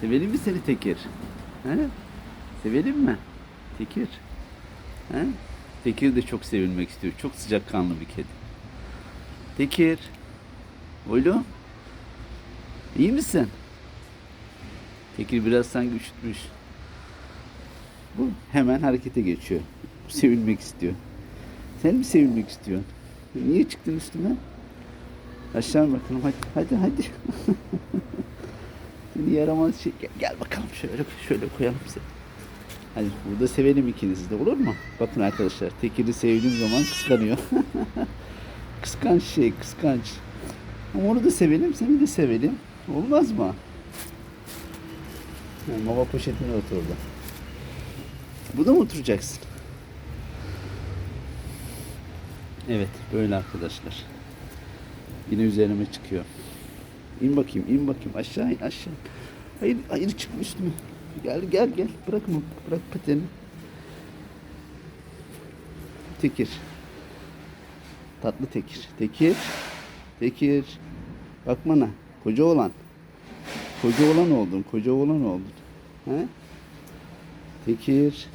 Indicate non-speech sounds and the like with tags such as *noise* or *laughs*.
Sevelim mi seni Tekir? He? Sevelim mi? Tekir. He? Tekir de çok sevilmek istiyor. Çok sıcakkanlı bir kedi. Tekir. Oğlum. İyi misin? Tekir biraz sanki üşütmüş. Bu hemen harekete geçiyor. Sevilmek istiyor. Sen mi sevilmek istiyorsun? Niye çıktın üstüme? Aşağı bakalım hadi hadi hadi. *laughs* Yaramaz şey. Gel, gel bakalım şöyle şöyle koyalım seni. Hadi burada sevelim ikinizi de olur mu? Bakın arkadaşlar tekiri sevdiğim zaman kıskanıyor. *laughs* kıskanç şey kıskanç. Onu da sevelim seni de sevelim. Olmaz mı? Ha, mama poşetine oturdu. Bu da mı oturacaksın? Evet böyle arkadaşlar. Yine üzerime çıkıyor. İn bakayım, in bakayım. Aşağı in, aşağı. Hayır, hayır çıkma üstüme. Gel, gel, gel. Bırakma, bırak pateni. Tekir. Tatlı Tekir. Tekir. Tekir. Bak bana. Koca olan. Koca olan oldun, koca olan oldun. He? Tekir.